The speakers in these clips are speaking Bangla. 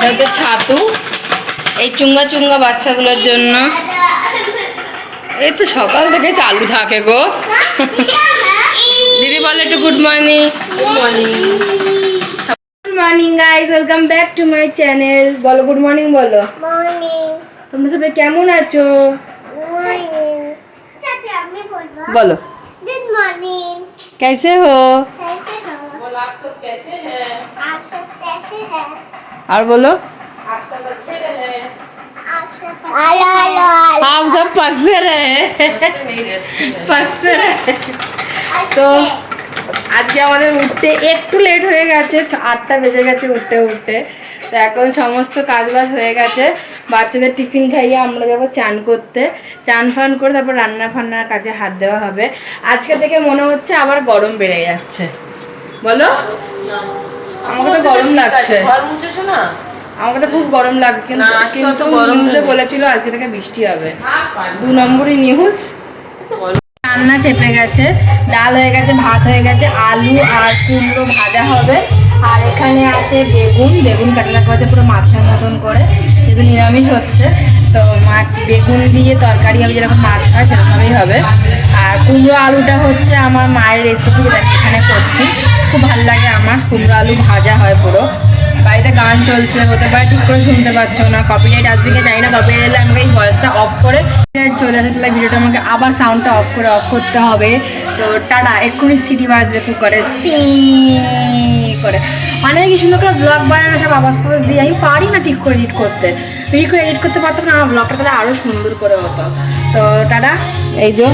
এটা হচ্ছে ছাতু এই চুঙ্গা চুঙ্গা বাচ্চাগুলোর জন্য এই তো সকাল থেকে চালু থাকে গো দিদি বলে একটু good morning good morning good morning guys welcome back to my channel বলো গুড মর্নিং বলো মর্নিং তোমরা সবাই কেমন আছো মর্নিং চাচা আমি বলবো বলো गुड मॉर्निंग कैसे हो कैसे हो बोल आप सब कैसे हैं आप सब कैसे हैं और बोलो आप सब हेलो हेलो आप सब पसते रहे पसते रहे তো আজকে আমাদের উঠতে একটু লেট হয়ে গেছে ছ- আটটা বেজে গেছে উঠতে উঠতে তো এখন সমস্ত কাজ বাজ হয়ে গেছে বাচ্চাদের টিফিন খাইয়ে আমরা যাবো চান করতে চান ফান করে তারপর রান্না ফান্নার কাজে হাত দেওয়া হবে আজকে থেকে মনে হচ্ছে আবার গরম বেড়ে যাচ্ছে বলো আমাকে তো গরম লাগছে। ঘর মুছেছো না? আমাকে তো খুব গরম লাগছে কিন্তু গরম নিউজে বলেছিল আজকে থেকে বৃষ্টি হবে। দু নম্বরই নিউজ রান্না চেপে গেছে ডাল হয়ে গেছে ভাত হয়ে গেছে আলু আর কুমড়ো ভাজা হবে। আর এখানে আছে বেগুন বেগুন কাটা রাখা হচ্ছে পুরো মাছের মতন করে। যেহেতু নিরামিষ হচ্ছে। তো মাছ, বেগুন দিয়ে তরকারি আমি যেরকম মাছ খাই সেরকমই হবে। আর কুমড়ো আলুটা হচ্ছে আমার মায়ের রেসিপি যেটা এখানে করছি। খুব ভালো লাগে আমার, কুমড়ো আলু ভাজা হয় পুরো। বাড়িতে গান চলছে, হতে পারে ঠিক করে শুনতে পাচ্ছ না কপিরাইট আসবে জানি না কপিরাইট এলে আমাকে এই ভয়েসটা অফ করে চলে আসে, তাহলে ভিডিওটা আমাকে আবার সাউন্ডটা অফ করে অফ করতে হবে। তো টাটা, এক্ষুনি সিটি বাজবে কুকারে সি করে। কি সুন্দর করে ব্লগ বানানো, সব আওয়াজ করে দিই আমি পারি না ঠিক করে এডিট করতে। করে এডিট করতে পারতাম না আমার ব্লগটা তাহলে আরও সুন্দর করে হতো। তো টাটা, এই যে।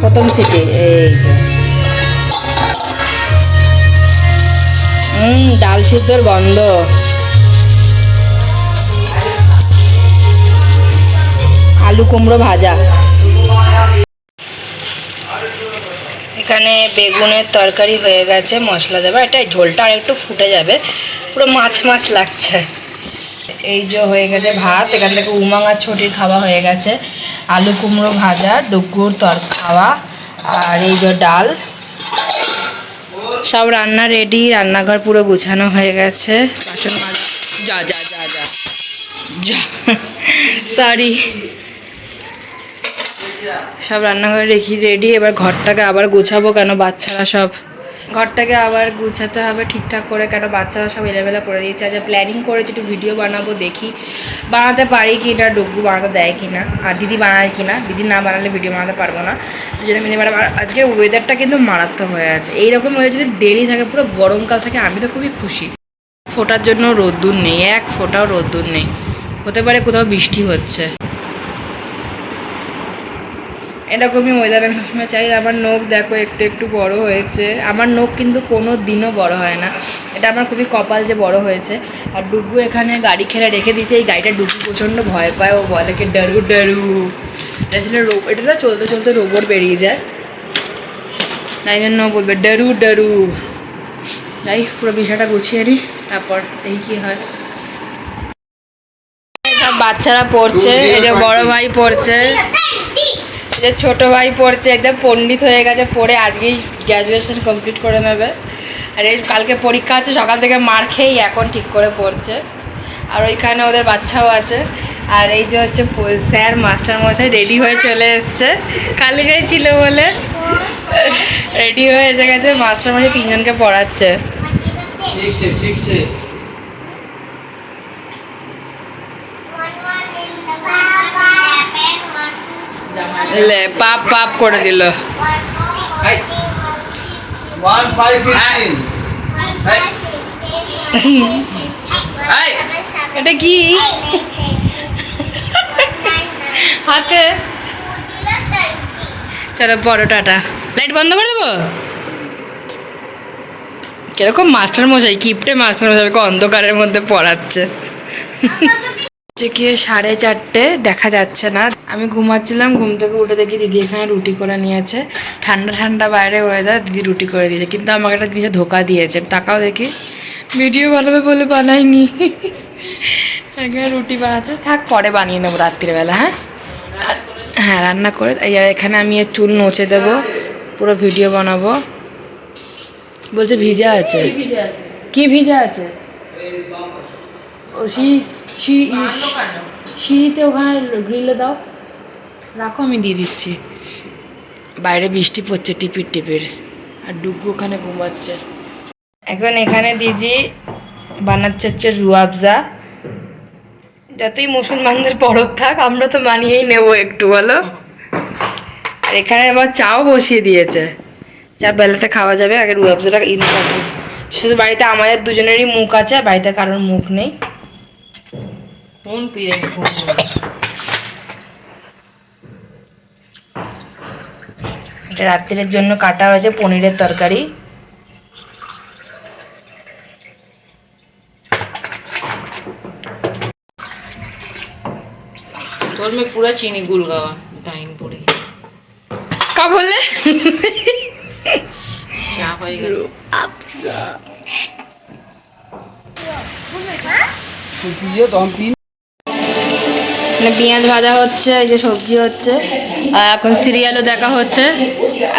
প্রথম সিটি এই যে। হুম ডাল সিদ্ধর গন্ধ। আলু কুমড়ো ভাজা। এখানে বেগুনের তরকারি হয়ে গেছে, মশলা দেবে এটা ঝোলটা আর একটু ফুটে যাবে। পুরো মাছ মাছ লাগছে। এই যে হয়ে গেছে ভাত, এখান থেকে উমাঙার ছটির খাওয়া হয়ে গেছে। আলু কুমড়ো ভাজা ডুগুর তর, খাওয়া, আর এই যে ডাল। সব রান্না রেডি রান্নাঘর পুরো গুছানো হয়ে গেছে। বাসন মাজা যা যা যা যা। যা। সরি সব রান্নাঘরে রেখি রেডি এবার ঘরটাকে আবার গোছাবো কেন বাচ্চারা সব? ঘরটাকে আবার গুছাতে হবে ঠিকঠাক করে কেন বাচ্চারা সব এলেবেলা করে দিয়েছে। আজ প্ল্যানিং করেছি একটু ভিডিও বানাবো, দেখি বানাতে পারি কি না ডুগু বানাতে দেয় কি না আর দিদি বানায় কি না দিদি না বানালে ভিডিও বানাতে পারব না। সেই জন্য মিনি ম্যাডাম আজকের ওয়েদারটা কিন্তু মারাত্মক হয়ে আছে। এইরকম ওয়েদার যদি ডেলি থাকে, পুরো গরমকাল থাকে, আমি তো খুবই খুশি। ফোটার জন্য রোদ্দুর নেই, এক ফোটাও রোদ্দুর নেই। হতে পারে কোথাও বৃষ্টি হচ্ছে। এরকমই ওয়েদার আমি সবসময় চাই আমার নখ দেখো একটু একটু বড় হয়েছে। আমার নখ কিন্তু কোনো দিনও বড় হয় না। এটা আমার খুবই কপাল যে বড় হয়েছে। আর ডুগু এখানে গাড়ি খেলে রেখে দিয়েছে এই গাড়িটা ডুগু প্রচণ্ড ভয় পায় ও বলে কি ডারু ডারু। এটা ছিল এটা না চলতে চলতে রোবট বেরিয়ে যায়। তাই জন্য বলবে ডারু ডারু। যাই পুরো বিষয়টা গুছিয়ে নিই তারপর এই কি হয়। সব বাচ্চারা পড়ছে এই যে বড় ভাই পড়ছে। যে ছোট ভাই পড়ছে, একদম পণ্ডিত হয়ে গেছে, পড়ে আজকেই গ্র্যাজুয়েশন কমপ্লিট করে নেবে। আর এই কালকে পরীক্ষা আছে, সকাল থেকে মার খেয়েই এখন ঠিক করে পড়ছে। আর ওইখানে ওদের বাচ্চাও আছে। আর এই যে হচ্ছে স্যার মাস্টার মশাই রেডি হয়ে চলে এসছে। কালিগাই ছিল বলে। রেডি হয়ে এসে গেছে মাস্টার মশাই তিনজনকে পড়াচ্ছে। ঠিক ঠিক সে লে পাপ পাপ করে দিল এটা কি হাতে চলো বড় টাটা লাইট বন্ধ করে দেবো কীরকম মাস্টার মশাই কিপটে মাস্টার মশাইকে অন্ধকারের মধ্যে পড়াচ্ছে হচ্ছে গিয়ে সাড়ে চারটে দেখা যাচ্ছে না। আমি ঘুমাচ্ছিলাম ঘুম থেকে উঠে দেখি দিদি এখানে রুটি করে নিয়েছে। ঠান্ডা ঠান্ডা বাইরে ওয়েদার দিদি রুটি করে দিয়েছে। কিন্তু আমাকে একটা জিনিসে ধোকা দিয়েছে। তাকাও দেখি। ভিডিও বানাবে বলে বানাইনি এখানে রুটি বানাচ্ছে। থাক পরে বানিয়ে নেব রাত্রিবেলা হ্যাঁ? হ্যাঁ রান্না করে এখানে আমি চুল নচে দেবো। পুরো ভিডিও বানাবো। বলছে ভিজা আছে। কি ভিজা আছে? ও সিঁড়ি সিঁড়ি সিঁড়িতে ওখানে গ্রিলে দাও। রাখো, আমি দিয়ে দিচ্ছি। বাইরে বৃষ্টি পড়ছে, টিপির টিপির। আর ডুগু ওখানে ঘুমাচ্ছে। এখন এখানে দিদি বানাচ্ছে হচ্ছে রুয়াবজা যতই মুসলমানদের পরব থাক, আমরা তো মানিয়েই নেব একটু, বলো। আর এখানে আবার চাও বসিয়ে দিয়েছে। চা বেলাতে খাওয়া যাবে, আগে রুয়াবজাটা ইন শুধু বাড়িতে আমাদের দুজনেরই মুখ আছে বাড়িতে কারোর মুখ নেই। কোন পীরে এটা রাত্রের জন্য কাটা হয়েছে পনিরের তরকারি তোর में पूरा चीनी गुल गवा टाइम পড়ে কা বললে চা হয়ে গেছে মানে পেঁয়াজ ভাজা হচ্ছে, এই যে সবজি হচ্ছে, আর এখন সিরিয়ালও দেখা হচ্ছে।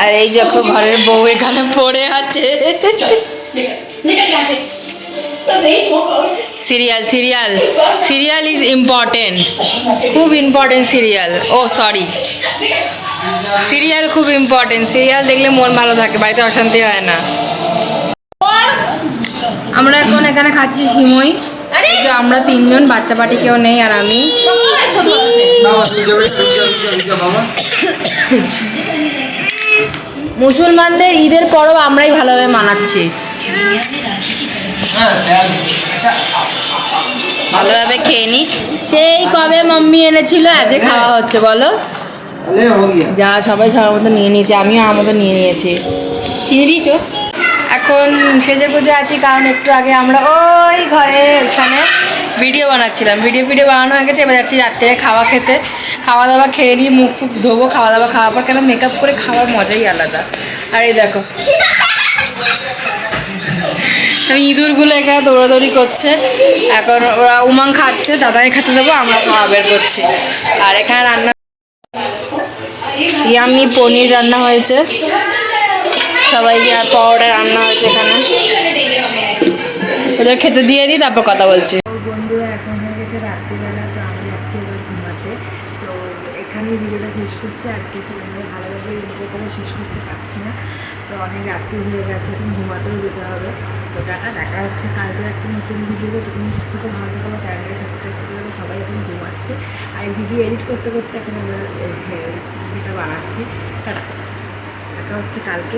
আর এই দেখো ঘরের বউ এখানে পড়ে আছে। Serial serial. Serial is important খুব ইম্পর্টেন্ট সিরিয়াল। ও সরি সিরিয়াল খুব ইম্পর্টেন্ট সিরিয়াল দেখলে মন ভালো থাকে, বাড়িতে অশান্তি হয় না। আমরা এখন এখানে খাচ্ছি সিমই। আমরা তিনজন, বাচ্চা পাটি কেউ নেই আর আমি। মুসলমানদের ঈদের পরব আমরাই ভালোভাবে মানাচ্ছি। ভালোভাবে খেয়ে নি। সেই কবে মাম্মি এনেছিল আজকে খাওয়া হচ্ছে বলো? যা সবাই সবার মতো নিয়ে নিয়েছে আমিও আমার মতো নিয়ে নিয়েছি। চিনি দিয়েছ? এখন সেজে গুজে আছি, কারণ একটু আগে আমরা ওই ঘরে ওখানে ভিডিও বানাচ্ছিলাম। ভিডিও ভিডিও বানানো হয়ে গেছে, এবার যাচ্ছি রাত্রে খাওয়া খেতে। খাওয়া দাওয়া খেয়ে নিয়ে মুখ ফুক ধোবো, খাওয়া দাওয়া খাওয়ার পর কেন মেকআপ করে খাওয়ার মজাই আলাদা। আর এই দেখো। আমি ইঁদুরগুলো এখানে দৌড়াদৌড়ি করছে। এখন ওরা উমাং খাচ্ছে দাদাকে খেতে দেবো, আমরা খাওয়া বের করছি। আর এখানে রান্না ইয়ামি পনির রান্না হয়েছে। সবাই আর এখানে ওদের খেতে দিয়ে দিই, তারপর কথা বলছি। বন্ধুরা, এখন হয়ে গেছে রাত্রিবেলা, তো যাচ্ছি এবার তো এখানেই ভিডিওটা শেষ আজকে ভালোভাবে করে শেষ করতে না। তো অনেক রাত্রি হয়ে গেছে, এখন ঘুমাতেও যেতে হবে। দেখা কালকে নতুন ভিডিও ভালো সবাই এখন ঘুমাচ্ছে। আর ভিডিও এডিট করতে করতে এখন দেখা হচ্ছে কালকে।